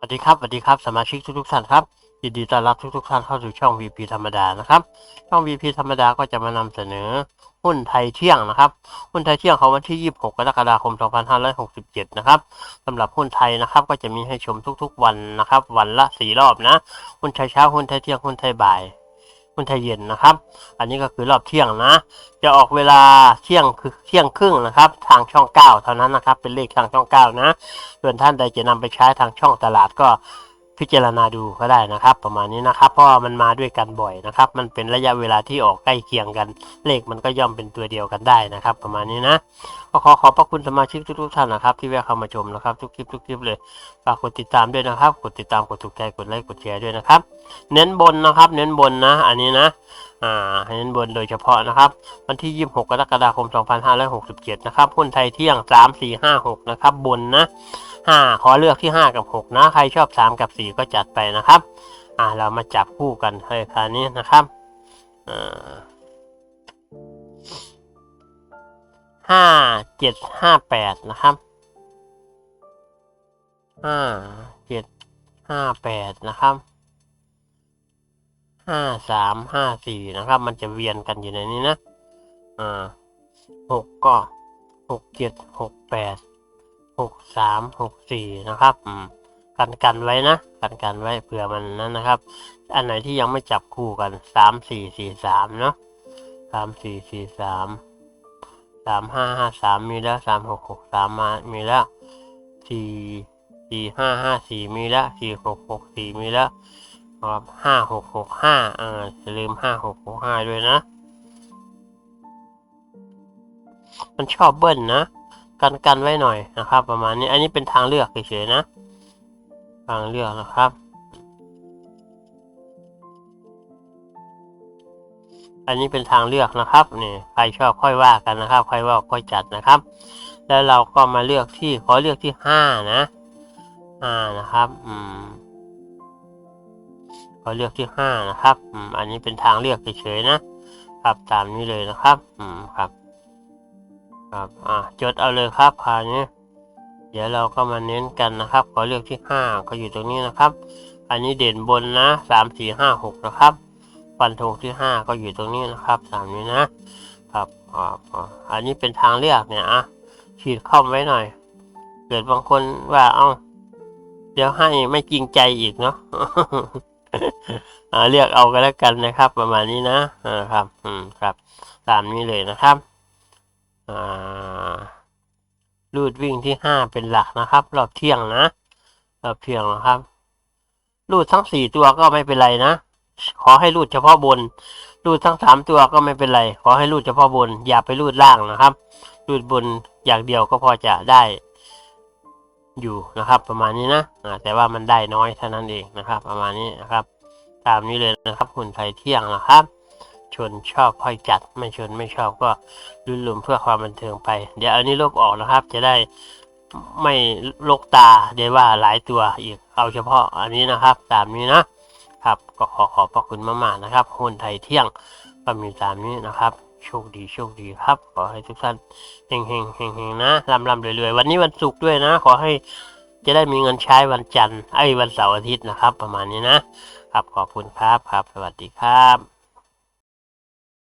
สวัสดีครับสวัสดีครับสมาชิกทุกๆท่านครับยินดีต้อนรับทุกๆท่านเข้าสู่ช่อง VP ธรรมดานะครับช่อง VP ธรรมดาก็จะมานำเสนอหุ้นไทยเที่ยงนะครับหุ้นไทยเที่ยงของวันที่ 26 กรกฎาคม 2567 นะครับสำหรับหุ้นไทยนะครับก็จะมีให้ชมทุกๆวันนะครับ วันละ 4 รอบนะหุ้นไทยเช้าหุ้นไทยเที่ยงหุ้นไทยบ่าย มันไทยเย็นนะครับ อันนี้ก็คือรอบเที่ยงนะ จะออกเวลาเที่ยงคือเที่ยงครึ่งนะครับ ทางช่อง 9 เท่านั้นนะครับ เป็นเลขทางช่อง 9 นะส่วนท่านใดจะนำไปใช้ทางช่องตลาดก็ พิจารณาดูก็ได้นะครับ ประมาณนี้นะครับ เพราะว่ามันมาด้วยกันบ่อยนะครับ มันเป็นระยะเวลาที่ออกใกล้เคียงกัน เลขมันก็ย่อมเป็นตัวเดียวกันได้นะครับ ประมาณนี้นะก็ขอขอบพระคุณสมาชิกทุกๆท่านนะครับ ที่แวะเข้ามาชมนะครับทุกคลิปทุกคลิปเลยฝากกดติดตามด้วยนะครับ กดติดตามกดถูกใจกดไลค์กดแชร์ด้วยนะครับ เน้นบนนะครับ เน้นบนนะ อันนี้นะ อ่าให้เน้นบนโดยเฉพาะนะครับ วันที่ 26 กรกฎาคม 2567 นะครับหุ้นไทยเที่ยง 3 4 5 6 นะครับ บนนะ 5 ขอเลือกที่ 5 กับ 6 นะ ใครชอบ 3 กับ 4 ก็จัดไปนะครับ อ่า เรามาจับคู่กันให้คราวนี้นะครับอ่าห้าเจ็ดห้าแปดนะครับห้าเจ็ดห้าแปดนะครับ ห้าสามห้าสี่นะครับ มันจะเวียนกันอยู่ในนี้นะอ่าหกก็หกเจ็ดหกแปดหกสามหกสี่นะครับอืมกันกันไว้นะกันกันไว้เผื่อมันนั้นนะครับ อันไหนที่ยังไม่จับคู่กันสามสี่สี่สามเนาะสามสี่สี่สามสามห้าห้าสามมีแล้วสามหกหกสามมามีแล้วสี่สี่ห้าห้าสี่มีแล้วสี่หกหกสี่มีแล้ว ครับห้าหกหกห้าอ่าอย่าลืมห้าหกหกห้าด้วยนะ มันชอบเบิ้ลนะ กันกันไว้หน่อยนะครับ ประมาณนี้ อันนี้เป็นทางเลือกเฉยๆนะ ทางเลือกนะครับ อันนี้เป็นทางเลือกนะครับนี่ใครชอบค่อยว่ากันนะครับ ใครว่าค่อยจัดนะครับ แล้วเราก็มาเลือกที่ขอเลือกที่ห้านะห้านะครับ อืม ก็เลือกที่ห้านะครับอืมอันนี้เป็นทางเลือกเฉยๆนะครับตามนี้เลยนะครับอืมครับครับอ่าจดเอาเลยครับคราวนี้เดี๋ยวเราก็มาเน้นกันนะครับ ขอเลือกที่ห้าก็อยู่ตรงนี้นะครับ อันนี้เด่นบนนะสามสี่ห้าหกนะครับฟันธงที่ห้าก็อยู่ตรงนี้นะครับตามนี้นะครับอ่าอ่าอันนี้เป็นทางเลือกเนี่ยอะฉีดเข้าไว้หน่อย เกิดบางคนว่าเอ้าเดี๋ยวให้ไม่จริงใจอีกเนาะ เรียกเอากันแล้วกันนะครับ ประมาณนี้นะอ่าครับ อืมครับ ตามนี้เลยนะครับรูดวิ่งที่ห้าเป็นหลักนะครับ รอบเที่ยงนะรอบเที่ยงนะครับรูดทั้งสี่ตัวก็ไม่เป็นไรนะขอให้รูดเฉพาะบน รูดทั้งสามตัวก็ไม่เป็นไร ขอให้รูดเฉพาะบน อย่าไปรูดล่างนะครับ รูดบนอย่างเดียวก็พอจะได้ อยู่นะครับประมาณนี้นะแต่ว่ามันได้น้อยเท่านั้นเองนะครับ ประมาณนี้นะครับ ตามนี้เลยนะครับหุ่นไทยเที่ยงนะครับ ชนชอบค่อยจัดไม่ชนไม่ชอบก็ลุนหลุมเพื่อความบันเทิงไป เดี๋ยวอันนี้ลบออกนะครับ จะได้ไม่ลกตาได้ว่าหลายตัวอีกเอาเฉพาะอันนี้นะครับ ตามนี้นะครับก็ขอขอบพระคุณมากๆนะครับหุ่นไทยเที่ยงก็มีตามนี้นะครับ โชคดีโชคดีครับ ขอให้ทุกท่านเฮงเฮงเฮงเฮงนะร่ำร่ำรวยๆวันนี้วันศุกร์ด้วยนะ ขอให้จะได้มีเงินใช้วันจันทร์ไอ้วันเสาร์อาทิตย์นะครับ ประมาณนี้นะครับขอบคุณครับครับ สวัสดีครับ